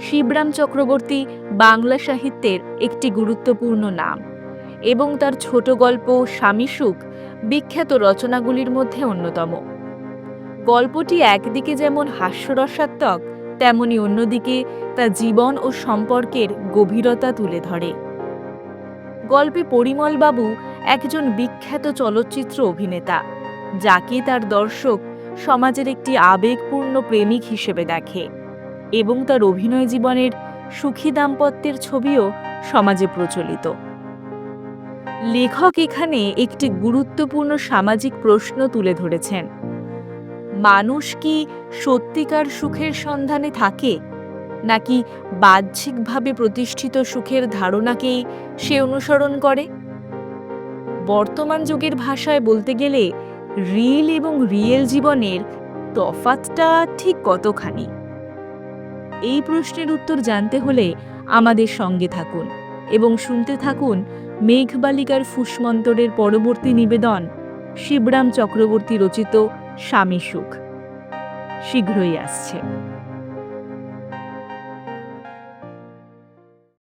শিবরাম চক্রবর্তী বাংলা সাহিত্যের একটি গুরুত্বপূর্ণ নাম এবং তার ছোট গল্প স্বামীসুখ বিখ্যাত রচনাগুলির মধ্যে অন্যতম। গল্পটি একদিকে যেমন হাস্যরসাত্মক, তেমনি অন্যদিকে তা জীবন ও সম্পর্কের গভীরতা তুলে ধরে। গল্পে পরিমলবাবু একজন বিখ্যাত চলচ্চিত্র অভিনেতা, যাকে তার দর্শক সমাজের একটি আবেগপূর্ণ প্রেমিক হিসেবে দেখে। এবং তার অভিনয় জীবনের সুখী দাম্পত্যের ছবিও সমাজে প্রচলিত। লেখক এখানে একটি গুরুত্বপূর্ণ সামাজিক প্রশ্ন তুলে ধরেছেন। মানুষ কি সত্যিকার সুখের সন্ধানে থাকে, নাকি বাহ্যিকভাবে প্রতিষ্ঠিত সুখের ধারণাকেই সে অনুসরণ করে? বর্তমান যুগের ভাষায় বলতে গেলে রিল এবং রিয়েল জীবনের তফাতটা ঠিক কতখানি? এই প্রশ্নের উত্তর জানতে হলে আমাদের সঙ্গে থাকুন এবং শুনতে থাকুন মেঘবালিকার ফুসমন্তরের পরবর্তী নিবেদন শিবরাম চক্রবর্তী রচিত স্বামী সুখ। শীঘ্রই আসছে।